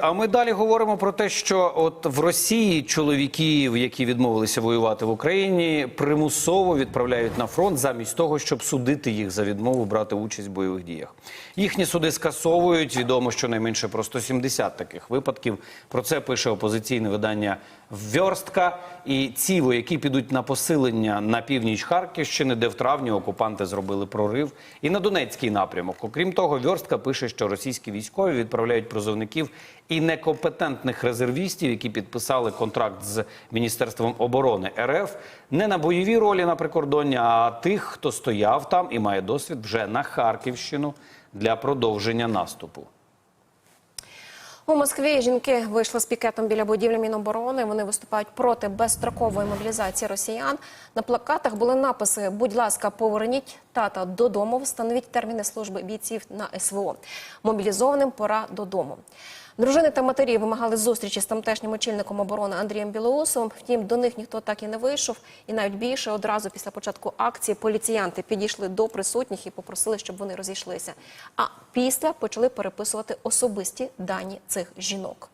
А ми далі говоримо про те, що от в Росії чоловіків, які відмовилися воювати в Україні, примусово відправляють на фронт замість того, щоб судити їх за відмову брати участь в бойових діях. Їхні суди скасовують. Відомо, що найменше про 170 таких випадків. Про це пише опозиційне видання Вьорстка. І ці вояки підуть на посилення на північ Харківщини, де в травні окупанти зробили прорив, і на Донецький напрямок. Окрім того, Вьорстка пише, що російські військові відправляють призовників і некомпетентних резервістів, які підписали контракт з Міністерством оборони РФ, не на бойові ролі на прикордонні, а тих, хто стояв там і має досвід вже на Харківщину для продовження наступу. У Москві жінки вийшли з пікетом біля будівлі Міноборони. Вони виступають проти безстрокової мобілізації росіян. На плакатах були написи: будь ласка, поверніть тата додому, встановіть терміни служби бійців на СВО. Мобілізованим пора додому. Дружини та матері вимагали зустрічі з тамтешнім очільником оборони Андрієм Білоусовим. Втім, до них ніхто так і не вийшов. І навіть більше одразу після початку акції поліціянти підійшли до присутніх і попросили, щоб вони розійшлися. А після почали переписувати особисті дані цих жінок.